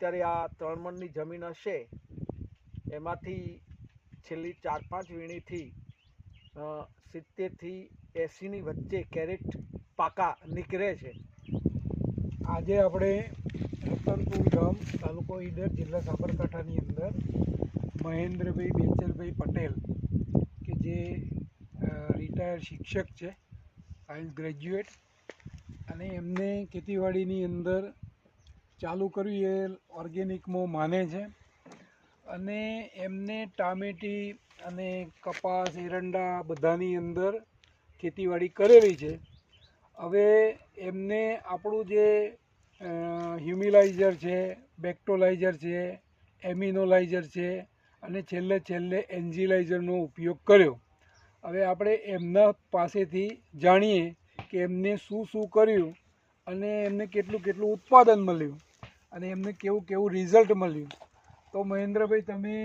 અત્યારે આ ત્રણ મણની જમીન હશે, એમાંથી છેલ્લી ચાર પાંચ વીણીથી સિત્તેરથી એંસીની વચ્ચે કેરેટ પાકા નીકળે છે. આજે આપણે રતનપુર ગામ તાલુકો ઈડર જિલ્લા સાબરકાંઠાની અંદર મહેન્દ્રભાઈ બેચરભાઈ પટેલ, કે જે રિટાયર્ડ શિક્ષક છે સાયન્સ ગ્રેજ્યુએટ અને એમને ખેતીવાડીની અંદર ચાલુ કર્યું એ ઓર્ગેનિકમાં માને છે. અને એમને ટામેટી અને કપાસ, એરંડા બધાની અંદર ખેતીવાડી કરેલી છે. હવે એમને આપણું જે હ્યુમિલાઇઝર છે બેક્ટોલાઇઝર છે એમિનોલાઇઝર છે અને છેલ્લે છેલ્લે એન્જિલાઇઝરનો ઉપયોગ કર્યો. હવે આપણે એમના પાસેથી જાણીએ કે એમને શું શું કર્યું અને એમને કેટલું કેટલું ઉત્પાદન મળ્યું. અને એમને કેવું કેવું રિઝલ્ટ મળ્યું. તો મહેન્દ્રભાઈ તમે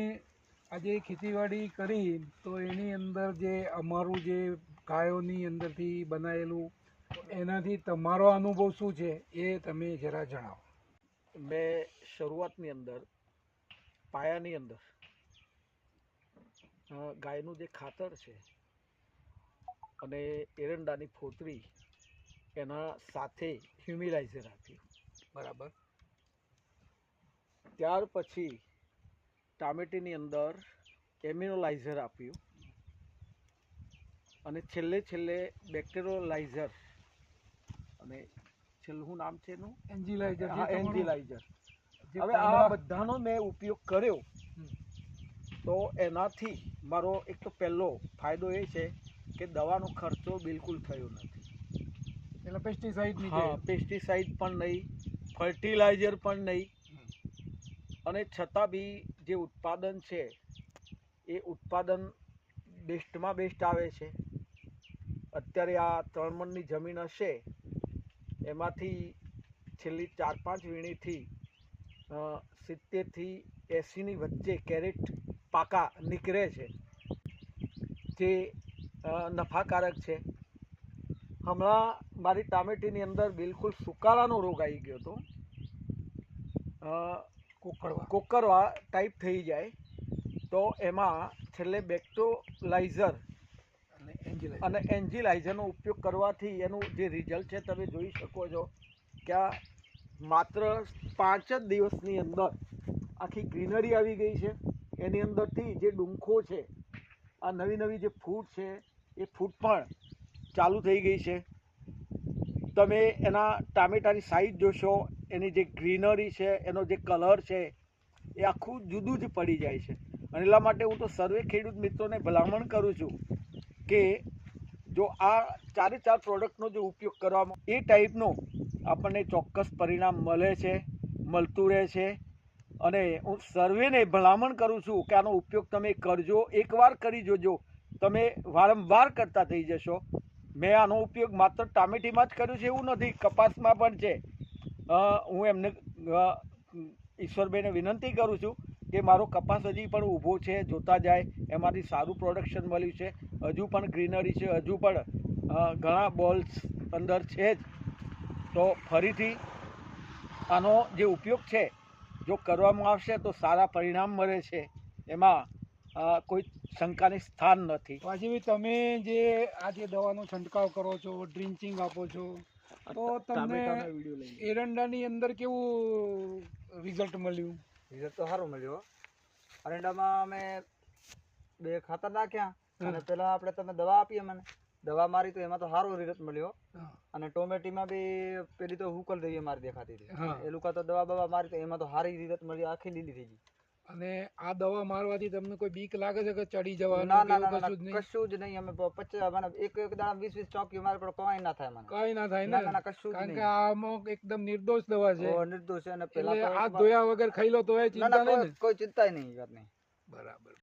આજે ખેતીવાડી કરી તો એની અંદર જે અમારું જે ગાયોની અંદરથી બનાવેલું એનાથી તમારો અનુભવ શું છે એ તમે જરા જણાવો. મેં શરૂઆતની અંદર પાયાની અંદર ગાયનું જે ખાતર છે અને એરંડાની ફોતરી એના સાથે હ્યુમિલાઇઝર આપ્યું. બરાબર. ત્યાર પછી ટામેટીની અંદર એમ્યુનોલાઇઝર આપ્યું. અને છેલ્લે છેલ્લે બેક્ટેરિયોલાઇઝર. અને છેલ્લું નામ છે એનું? એન્જીલાઇઝર હા એન્ઝિલાઇઝર હવે આ બધાનો મેં ઉપયોગ કર્યો. તો એનાથી મારો એક તો પહેલો ફાયદો એ છે કે દવાનો ખર્ચો બિલકુલ થયો નથી. એટલે પેસ્ટિસાઇડ હા પેસ્ટિસાઇડ પણ નહીં ફર્ટિલાઇઝર પણ નહીં અને છતાં બી જે ઉત્પાદન છે, એ ઉત્પાદન બેસ્ટમાં બેસ્ટ આવે છે. અત્યારે આ ત્રણ મણની જમીન હશે, એમાંથી છેલ્લી ચાર પાંચ વીણીથી સિત્તેરથી એંસીની વચ્ચે કેરેટ પાકા નીકળે છે, જે નફાકારક છે. હમણાં મારી ટામેટીની અંદર બિલકુલ સુકારાનો રોગ આવી ગયો હતો. અ, કોકડવા કોકરવા ટાઈપ થઈ જાય. તો એમાં છેલ્લે બેક્ટોલાઇઝર અને એન્જિલાઇઝર અને એન્જીલાઇઝરનો ઉપયોગ કરવાથી એનું જે રિઝલ્ટ છે તમે જોઈ શકો છો કે આ માત્ર પાંચ જ દિવસની અંદર આખી ગ્રીનરી આવી ગઈ છે. એની અંદરથી જે ડુંખો છે આ નવી નવી જે ફૂટ છે એ ફૂટ પણ ચાલુ થઈ ગઈ છે. તમે એના ટામેટાની સાઈઝ જોશો એની જે ગ્રીનરી છે, એનો જે કલર છે, એ આખું જુદું જ પડી જાય છે. અને એટલા માટે હું તો સર્વે ખેડૂત મિત્રોને ભલામણ કરું છું કે જો આ ચારે ચાર પ્રોડક્ટનો જે ઉપયોગ કરવામાં એ ટાઈપનો આપણને ચોક્કસ પરિણામ મળે છે, મળતું રહે છે. અને હું સર્વેને ભલામણ કરું છું કે આનો ઉપયોગ તમે કરજો, એકવાર કરી જોજો. તમે વારંવાર કરતા થઈ જશો. મેં આનો ઉપયોગ માત્ર ટામેટીમાં જ કર્યો છે, એવું નથી, કપાસમાં પણ છે. હું એમને ઈશ્વરભાઈને વિનંતી કરું છું કે મારો કપાસ હજી પણ ઊભો છે, જોતા જાય. એમાંથી સારું પ્રોડક્શન મળ્યું છે. હજુ પણ ગ્રીનરી છે, હજુ પણ ઘણા બોલ્સ અંદર છે જ. તો ફરીથી આનો જે ઉપયોગ છે, જો કરવામાં આવશે તો સારા પરિણામ મળે છે. એમાં કોઈ શંકાની સ્થાન નથી. પાછી તમે જે આ જે દવાનો છંટકાવ કરો છો ડ્રિન્ચિંગ આપો છો તો તમને એરંડાની અંદર કેવું રિઝલ્ટ મળ્યું? રિઝલ્ટ તો સારું મળ્યું એરંડામાં અરંડામાં અમે બે ખાતર નાખ્યા અને પેલા આપણે તમે દવા આપીએ મને દવા મારી તો એમાં તો સારો રિઝલ્ટ મળ્યો. અને ટોમેટીમાં બી પેલી તો હુકલ દઈએ મારી દેખાતી હતી. એ લોકો તો દવા બવા મારી તો એમાં તો સારી રિઝલ્ટ મળી આખી લીલી થઈ ગઈ. અને આ દવા મારવાથી તમને કોઈ બીક લાગે છે કે ચડી જવાનું ના ના ના, કશું જ નહીં? કશું જ નહીં. અમે પચાસ મને એક એક દાડા વીસ વીસ ચોકી મારે પણ કઈ ના થાય મને. કઈ ના થાય ના? કશું કારણ કે આમાં એકદમ નિર્દોષ દવા છે. નિર્દોષ છે અને પેલા હાથ ધોયા વગર ખાઈ લો તો ચિંતા નહીં કોઈ ચિંતા નહીં બરાબર.